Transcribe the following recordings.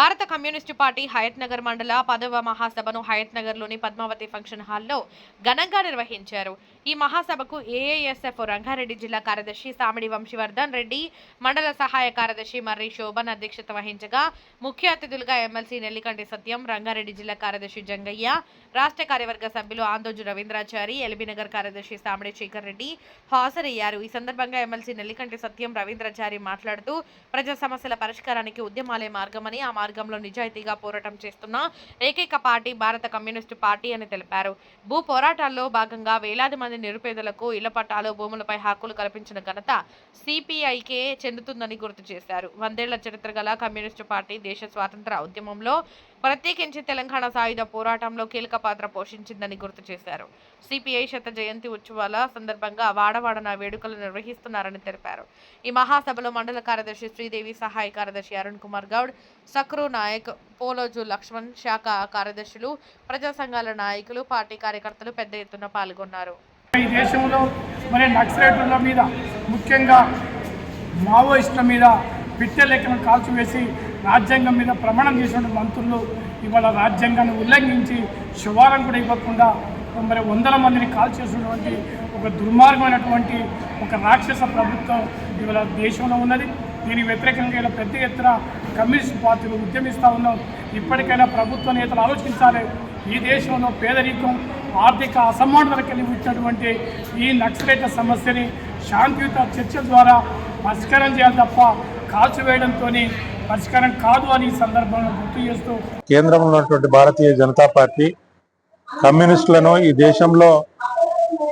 భారత communist party Hayath Nagar మండల పదవ మహాసభను హయత్ నగర్లోని పద్మావతి ఫంక్షన్ హాల్లో ఘనంగా నిర్వహించారు. ఈ మహాసభకు ఏఏఎస్ఎఫ్ రంగారెడ్డి జిల్లా కార్యదర్శి సామిడి వంశీవర్ధన్ రెడ్డి మండల సహాయ కార్యదర్శి మర్రి శోభన్ అధ్యక్షత వహించగా ముఖ్య అతిథులుగా ఎమ్మెల్సీ నెల్లికంటి సత్యం రంగారెడ్డి జిల్లా కార్యదర్శి జంగయ్య రాష్ట్ర కార్యవర్గ సభ్యులు ఆందోజు రవీంద్రాచారి ఎల్బీనగర్ కార్యదర్శి సామిడి శేఖర్ రెడ్డి హాజరయ్యారు. ఈ సందర్భంగా ఎమ్మెల్సీ నెల్లికంటి సత్యం రవీంద్రాచారి మాట్లాడుతూ ప్రజా సమస్యల పరిష్కారానికి ఉద్యమాలే మార్గమని ఆ మార్గంలో నిజాయితీగా పోరాటం చేస్తున్న ఏకైక పార్టీ భారత కమ్యూనిస్టు పార్టీ అని తెలిపారు. భూ పోరాటాల్లో భాగంగా వేలాది మంది నిరుపేదలకు ఇళ్ళ పట్టాలు భూములపై హక్కులు కల్పించిన ఘనత సిపిఐకే చెందుతుందని గుర్తు చేశారు. వందేళ్ళ చరిత్ర గల కమ్యూనిస్టు పార్టీ దేశ స్వాతంత్ర ఉద్యమంలో ప్రత్యేకించి తెలంగాణ సాయుధ పోరాటంలో కీలక పాత్ర పోషించిందని గుర్తు చేశారు. సిపిఐ శత జయంతి ఉత్సవాల సందర్భంగా వాడవాడన వేడుకలు నిర్వహిస్తున్నారని తెలిపారు. ఈ మహాసభలో మండల కార్యదర్శి శ్రీదేవి సహాయ కార్యదర్శి అరుణ్ కుమార్ గౌడ్ సక్రు నాయక్ పోలోజు లక్ష్మణ్ శాఖ కార్యదర్శులు ప్రజా సంఘాల నాయకులు పార్టీ కార్యకర్తలు పెద్ద ఎత్తున పాల్గొన్నారు. ఈ దేశంలో మరి నక్సలైట్ల మీద ముఖ్యంగా మావోయిస్టుల మీద పిట్టె లెక్కను కాల్చివేసి రాజ్యాంగం మీద ప్రమాణం చేసిన మంత్రులు ఇవాళ రాజ్యాంగాన్ని ఉల్లంఘించి శుభారం కూడా ఇవ్వకుండా మరి వందల మందిని కాల్చేసినటువంటి ఒక దుర్మార్గమైనటువంటి ఒక రాక్షస ప్రభుత్వం ఇవాళ దేశంలో ఉన్నది. దీనికి వ్యతిరేకంగా ఇలా పెద్ద ఎత్తున కమ్యూనిస్ట్ పార్టీలు ఉద్యమిస్తూ ఉన్నాం. ఇప్పటికైనా ప్రభుత్వ నేతలు ఆలోచించాలి. ఈ దేశంలో పేదరికం ఆర్థిక అసమానతలకు కలిగి వచ్చినటువంటి ఈ నక్సలైట్ల సమస్యని శాంతియుత చర్చల ద్వారా పరిష్కారం చేయాలి తప్ప కాల్చివేయడంతో పరిష్కారం కాదు అని ఈ సందర్భంలో గుర్తు చేస్తూ కేంద్రంలో ఉన్నటువంటి భారతీయ జనతా పార్టీ కమ్యూనిస్టులను ఈ దేశంలో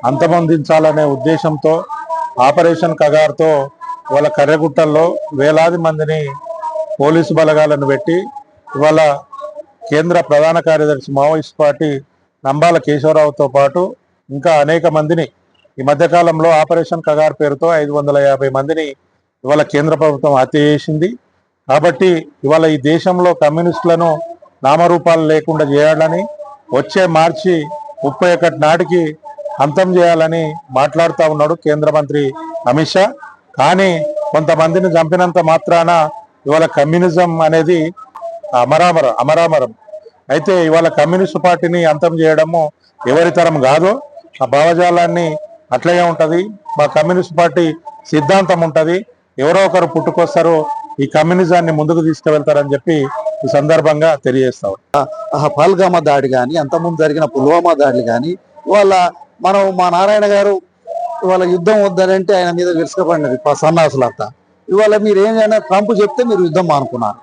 అంతమొందించాలనే ఉద్దేశంతో ఆపరేషన్ కగార్తో వాళ్ళ కర్రగుట్టల్లో వేలాది మందిని పోలీసు బలగాలను పెట్టి ఇవాళ కేంద్ర ప్రధాన కార్యదర్శి మావోయిస్ట్ పార్టీ నంబాల కేశవరావుతో పాటు ఇంకా అనేక మందిని ఈ మధ్యకాలంలో ఆపరేషన్ కగార్ పేరుతో ఐదు వందల యాభై మందిని ఇవాళ కేంద్ర ప్రభుత్వం హత్య చేసింది. కాబట్టి ఇవాళ ఈ దేశంలో కమ్యూనిస్టులను నామరూపాలు లేకుండా చేయాలని వచ్చే మార్చి ముప్పై ఒకటి నాటికి అంతం చేయాలని మాట్లాడుతూ ఉన్నాడు కేంద్ర మంత్రి అమిత్ షా. కానీ కొంతమందిని చంపినంత మాత్రాన ఇవాళ కమ్యూనిజం అనేది అమరామరం అమరామరం. అయితే ఇవాళ కమ్యూనిస్ట్ పార్టీని అంతం చేయడము ఎవరి తరం కాదో. ఆ భావజాలాన్ని అట్లాగే ఉంటది. మా కమ్యూనిస్ట్ పార్టీ సిద్ధాంతం ఉంటది. ఎవరో ఒకరు పుట్టుకొస్తారు ఈ కమ్యూనిజాన్ని ముందుకు తీసుకువెళ్తారని చెప్పి ఈ సందర్భంగా తెలియజేస్తాం ఆ పల్గామా దాడి కానీ అంతకుముందు జరిగిన పుల్వామా దాడులు కానీ ఇవాళ మనం మా నారాయణ గారు ఇవాళ యుద్ధం వద్దనంటే ఆయన మీద విరుసకపడినది సన్నాసులంతా. ఇవాళ మీరు ఏమైనా ట్రంప్ చెప్తే మీరు యుద్ధం మానుకున్నారు.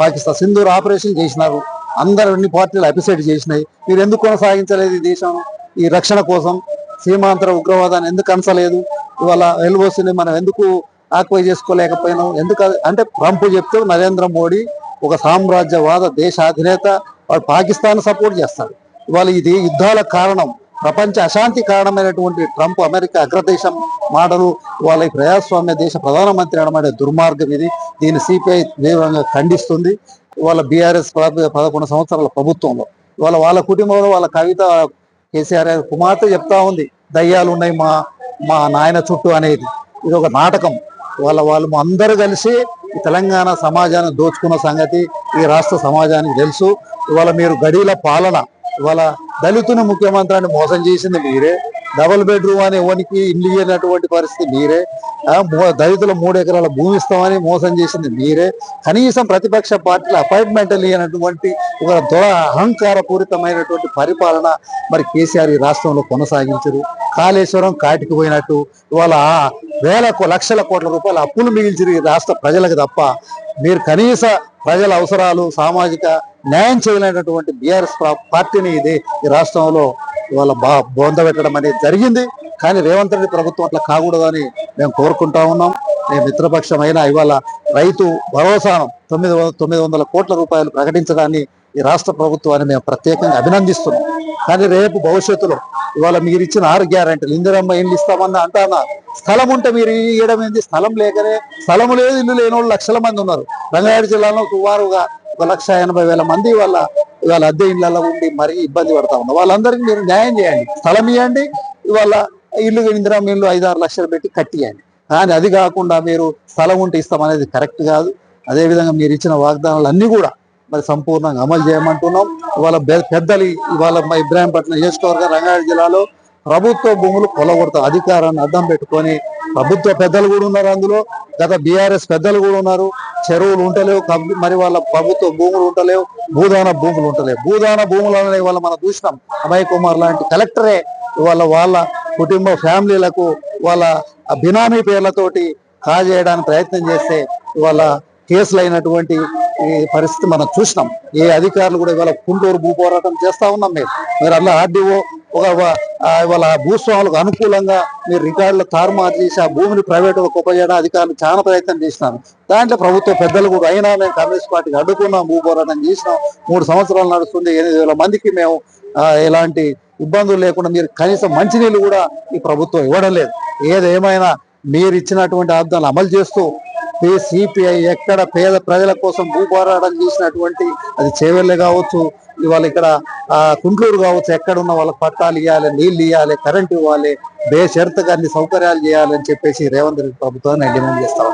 పాకిస్తాన్ సింధూర్ ఆపరేషన్ చేసినారు. అందరు అన్ని పార్టీలు అపిసైడ్ చేసినాయి. మీరు ఎందుకు కొనసాగించలేదు ఈ దేశం? ఈ రక్షణ కోసం సీమాంతర ఉగ్రవాదాన్ని ఎందుకు అనసలేదు ఇవాళ ఎల్ఓసిని మనం ఎందుకు ఆక్వై చేసుకోలేకపోయినాం? ఎందుకు అంటే ట్రంప్ చెప్తే నరేంద్ర మోడీ ఒక సామ్రాజ్యవాద దేశ అధినేత వాడు పాకిస్తాన్ సపోర్ట్ చేస్తాడు. ఇవాళ ఇది యుద్ధాల కారణం. ప్రపంచ అశాంతి కారణమైనటువంటి ట్రంప్ అమెరికా అగ్రదేశం మాటలు వాళ్ళ ఈ ప్రజాస్వామ్య దేశ ప్రధానమంత్రి అనమాట దుర్మార్గం ఇది. దీన్ని సిపిఐ తీవ్రంగా ఖండిస్తుంది. వాళ్ళ బీఆర్ఎస్ పదకొండు సంవత్సరాల ప్రభుత్వంలో. ఇవాళ వాళ్ళ కుటుంబంలో వాళ్ళ కవిత కేసీఆర్ కుమార్తె చెప్తా ఉంది. దయ్యాలు ఉన్నాయి మా మా నాయన చుట్టూ అనేది. ఇది ఒక నాటకం. వాళ్ళ వాళ్ళు అందరూ కలిసి తెలంగాణ సమాజాన్ని దోచుకున్న సంగతి ఈ రాష్ట్ర సమాజానికి తెలుసు. ఇవాళ మీరు గడిల పాలన ఇవాళ దళితుని ముఖ్యమంత్రాన్ని మోసం చేసింది మీరే. డబుల్ బెడ్రూమ్ అని ఇవ్వనికి ఇల్లు ఇవ్వనటువంటి పరిస్థితి మీరే. దళితుల మూడు ఎకరాల భూమి ఇస్తామని మోసం చేసింది మీరే. కనీసం ప్రతిపక్ష పార్టీల అపాయింట్మెంట్లు ఇవ్వనటువంటి ఒక దొర అహంకారపూరితమైనటువంటి పరిపాలన మరి కేసీఆర్ ఈ రాష్ట్రంలో కొనసాగించరు. కాళేశ్వరం కాటికి పోయినట్టు ఇవాళ వేలకు లక్షల కోట్ల రూపాయల అప్పులు మిగిల్చిరు ఈ రాష్ట్ర ప్రజలకు తప్ప మీరు కనీస ప్రజల అవసరాలు సామాజిక న్యాయం చేయలేనటువంటి బీఆర్ఎస్ పార్టీని ఇది ఈ రాష్ట్రంలో ఇవాళ బా బొందబెట్టడం అనేది జరిగింది. కానీ రేవంత్ రెడ్డి ప్రభుత్వం అట్లా కాకూడదని మేము కోరుకుంటా ఉన్నాం. మేము మిత్రపక్షమైన ఇవాళ రైతు భరోసాను తొమ్మిది తొమ్మిది వందల కోట్ల రూపాయలు ప్రకటించడాన్ని ఈ రాష్ట్ర ప్రభుత్వాన్ని మేము ప్రత్యేకంగా అభినందిస్తున్నాం. కానీ రేపు భవిష్యత్తులో ఇవాళ మీరు ఇచ్చిన ఆరు గ్యారెంటీలు. ఇందిరమ్మ ఇల్లు ఇస్తామన్నా అంటానా? స్థలం ఉంటే మీరు ఇవ్వడం ఏంది? స్థలం లేకనే స్థలం లేదు ఇల్లు లేని వాళ్ళు లక్షల మంది ఉన్నారు. రంగారెడ్డి జిల్లాలో సుమారుగా ఒక లక్ష ఎనభై వేల మంది వాళ్ళ ఇవాళ అద్దె ఇళ్ళలో ఉండి మరీ ఇబ్బంది పడతా ఉన్నారు. వాళ్ళందరికీ మీరు న్యాయం చేయండి. స్థలం ఇవ్వండి ఇవాళ ఇల్లు ఇందిరమ్మ ఇల్లు ఐదు ఆరు లక్షలు పెట్టి కట్టియండి. కానీ అది కాకుండా మీరు స్థలం ఉంటే ఇస్తాం అనేది కరెక్ట్ కాదు. అదేవిధంగా మీరు ఇచ్చిన వాగ్దానాలు అన్ని కూడా మరి సంపూర్ణంగా అమలు చేయమంటున్నాం. ఇవాళ పెద్దలు ఇవాళ మా ఇబ్రాహీంపట్నం నియోజకవర్గ రంగారెడ్డి జిల్లాలో ప్రభుత్వ భూములు కొలగొడతాం అధికారాన్ని అర్థం పెట్టుకొని ప్రభుత్వ పెద్దలు కూడా ఉన్నారు అందులో. గత బీఆర్ఎస్ పెద్దలు కూడా ఉన్నారు. చెరువులు ఉంటలేవు. మరి వాళ్ళ ప్రభుత్వ భూములు ఉంటలేవు. భూదాన భూములు ఉంటలేవు. భూదాన భూములను ఇవాళ మనం చూసినాం. అభయ్ కుమార్ లాంటి కలెక్టరే ఇవాళ వాళ్ళ కుటుంబ ఫ్యామిలీలకు వాళ్ళ బినామీ పేర్లతోటి కాజేయడానికి ప్రయత్నం చేస్తే ఇవాళ కేసులు అయినటువంటి ఈ పరిస్థితి మనం చూసినాం. ఏ అధికారులు కూడా ఇవాళ కుంటూరు భూ పోరాటం చేస్తా ఉన్నాం మేము. మీరు అలా ఆర్డీఓ ఒక ఇవాళ భూస్వాములకు అనుకూలంగా మీరు రికార్డులు తారుమారు చేసి ఆ భూమిని ప్రైవేట్ ఉపయోగం అధికారులు చాలా ప్రయత్నం చేసినాను దాంట్లో ప్రభుత్వ పెద్దలు కూడా అయినా మేము కమ్యూనిస్ట్ పార్టీకి అడ్డుకున్నాం భూ పోరాటం చేసినాం. మూడు సంవత్సరాలు నడుస్తుంది ఎనిమిది వేల మందికి మేము ఎలాంటి ఇబ్బందులు లేకుండా మీరు కనీసం మంచినీళ్ళు కూడా ఈ ప్రభుత్వం ఇవ్వడం లేదు. ఏదేమైనా మీరు ఇచ్చినటువంటి అర్థాలు అమలు చేస్తూ సిపిఐ ఎక్కడ పేద ప్రజల కోసం భూపోరాటం చేసినటువంటి అది చేవెళ్ళే కావచ్చు ఇవాళ ఇక్కడ ఆ కుంట్లూరు కావచ్చు ఎక్కడున్న వాళ్ళకి పట్టాలు ఇవ్వాలి నీళ్ళు ఇవ్వాలి కరెంట్ ఇవ్వాలి బేషరతుగా అన్ని సౌకర్యాలు చేయాలని చెప్పేసి రేవంత్ రెడ్డి ప్రభుత్వాన్ని డిమాండ్ చేస్తా